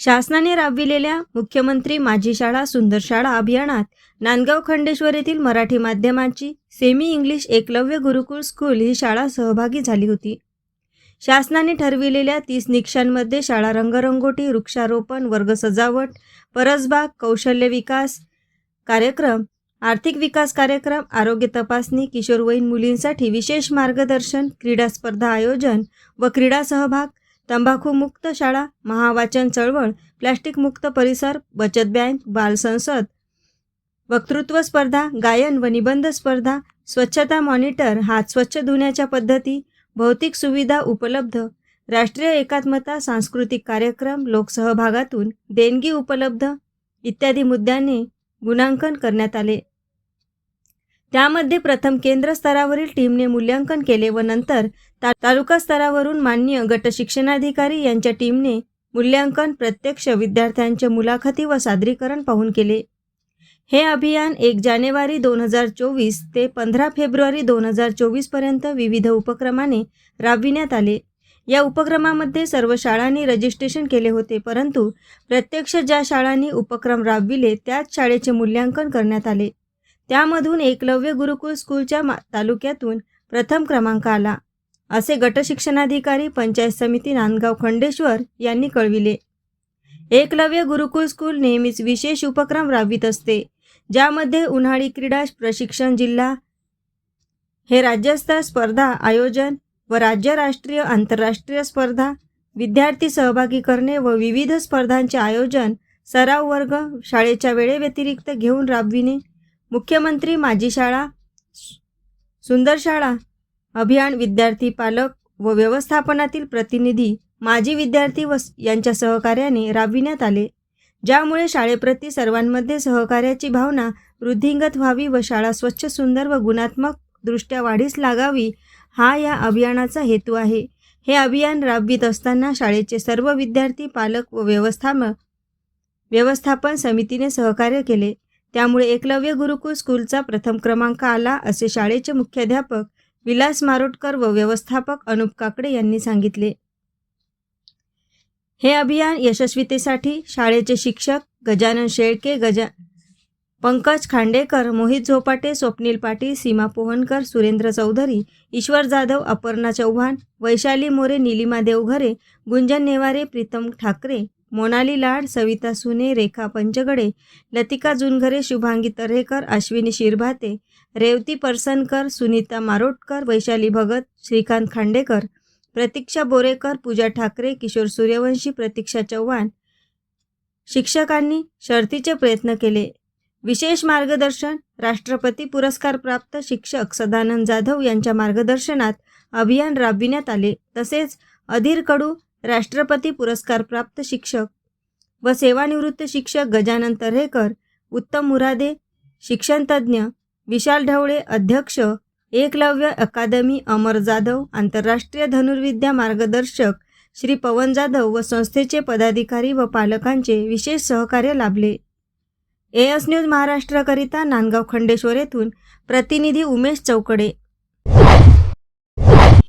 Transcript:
शासनाने राबविलेल्या मुख्यमंत्री माझी शाळा सुंदर शाळा अभियानात नांदगाव खंडेश्वर येथील मराठी माध्यमाची semi English Eklavya Gurukul school ही शाळा सहभागी झाली होती. शासनाने ठरविलेल्या तीस निकषांमध्ये शाळा रंगरंगोटी वृक्षारोपण वर्ग सजावट परसबाग कौशल्य विकास कार्यक्रम आर्थिक विकास कार्यक्रम आरोग्य तपासणी किशोरवयीन मुलींसाठी विशेष मार्गदर्शन क्रीडा स्पर्धा आयोजन व क्रीडा सहभाग तंबाखूमुक्त शाळा महावाचन चळवळ प्लॅस्टिकमुक्त परिसर बचत बँक बालसंसद वक्तृत्व स्पर्धा गायन व निबंध स्पर्धा स्वच्छता मॉनिटर हात स्वच्छ धुण्याच्या पद्धती भौतिक सुविधा उपलब्ध राष्ट्रीय एकात्मता सांस्कृतिक कार्यक्रम लोकसहभागातून देणगी उपलब्ध इत्यादी मुद्द्यांनी गुणांकन करण्यात आले. त्यामध्ये प्रथम केंद्र स्तरावरील टीमने मूल्यांकन केले व नंतर ता तालुका स्तरावरून मान्य गट शिक्षणाधिकारी यांच्या टीमने मूल्यांकन प्रत्यक्ष विद्यार्थ्यांच्या मुलाखती व सादरीकरण पाहून केले. हे अभियान एक जानेवारी दोन हजार चोवीस ते पंधरा फेब्रुवारी दोन हजार चोवीसपर्यंत विविध उपक्रमाने राबविण्यात आले. या उपक्रमामध्ये सर्व शाळांनी रजिस्ट्रेशन केले होते परंतु प्रत्यक्ष ज्या शाळांनी उपक्रम राबविले त्याच शाळेचे मूल्यांकन करण्यात आले. त्यामधून एकलव्य गुरुकुल स्कूलच्या मा तालुक्यातून प्रथम क्रमांक आला. असे गटशिक्षणाधिकारी पंचायत समिती नांदगाव खंडेश्वर यांनी कळविले. एकलव्य गुरुकुल स्कूल नेहमीच विशेष उपक्रम राबवित असते ज्यामध्ये उन्हाळी क्रीडा प्रशिक्षण जिल्हा हे राज्यस्तर स्पर्धा आयोजन व राज्य राष्ट्रीय आंतरराष्ट्रीय स्पर्धा विद्यार्थी सहभागी करणे व विविध स्पर्धांचे आयोजन सराव वर्ग शाळेच्या वेळेव्यतिरिक्त घेऊन राबविणे मुख्यमंत्री माझी शाळा सुंदर शाळा अभियान विद्यार्थी पालक व व्यवस्थापनातील प्रतिनिधी माजी विद्यार्थी व यांच्या सहकार्याने राबविण्यात आले. ज्यामुळे शाळेप्रती सर्वांमध्ये सहकार्याची भावना वृद्धिंगत व्हावी व शाळा स्वच्छ सुंदर व गुणात्मक दृष्ट्या वाढीस लागावी हा या अभियानाचा हेतू आहे. हे अभियान राबवित असताना शाळेचे सर्व विद्यार्थी पालक व व्यवस्थापन व्यवस्थापन समितीने सहकार्य केले. त्यामुळे एकलव्य गुरुकुल स्कूलचा प्रथम क्रमांक आला असे शाळेचे मुख्याध्यापक विलास मारोटकर व व्यवस्थापक अनुप काकडे यांनी सांगितले. हे अभियान यशस्वीतेसाठी शाळेचे शिक्षक गजानन शेळके गजा पंकज खांडेकर मोहित झोपाटे स्वप्नील पाटील सीमा पोहनकर सुरेंद्र चौधरी ईश्वर जाधव अपर्णा चव्हाण वैशाली मोरे निलिमा देवघरे गुंजन नेवारे प्रीतम ठाकरे मोनाली लाड सविता सुने रेखा पंचगडे लतिका जुनघरे शुभांगी तर्हेकर अश्विनी शिरभाते रेवती परसनकर सुनीता मारोटकर वैशाली भगत श्रीकांत खांडेकर प्रतीक्षा बोरेकर पूजा ठाकरे किशोर सूर्यवंशी प्रतीक्षा चव्हाण. शिक्षकांनी शर्थीचे प्रयत्न केले. विशेष मार्गदर्शन राष्ट्रपती पुरस्कार प्राप्त शिक्षक सदानंद जाधव यांच्या मार्गदर्शनात अभियान राबविण्यात आले. तसेच अधीर कडू राष्ट्रपती पुरस्कार प्राप्त शिक्षक व सेवानिवृत्त शिक्षक गजानन तर्हेकर उत्तम मुरादे शिक्षणतज्ज्ञ विशाल ढवळे अध्यक्ष एकलव्य अकादमी अमर जाधव आंतरराष्ट्रीय धनुर्विद्या मार्गदर्शक श्री पवन जाधव व संस्थेचे पदाधिकारी व पालकांचे विशेष सहकार्य लाभले. एएस न्यूज महाराष्ट्राकरिता नांदगाव खंडेश्वर येथून प्रतिनिधी उमेश चौकडे.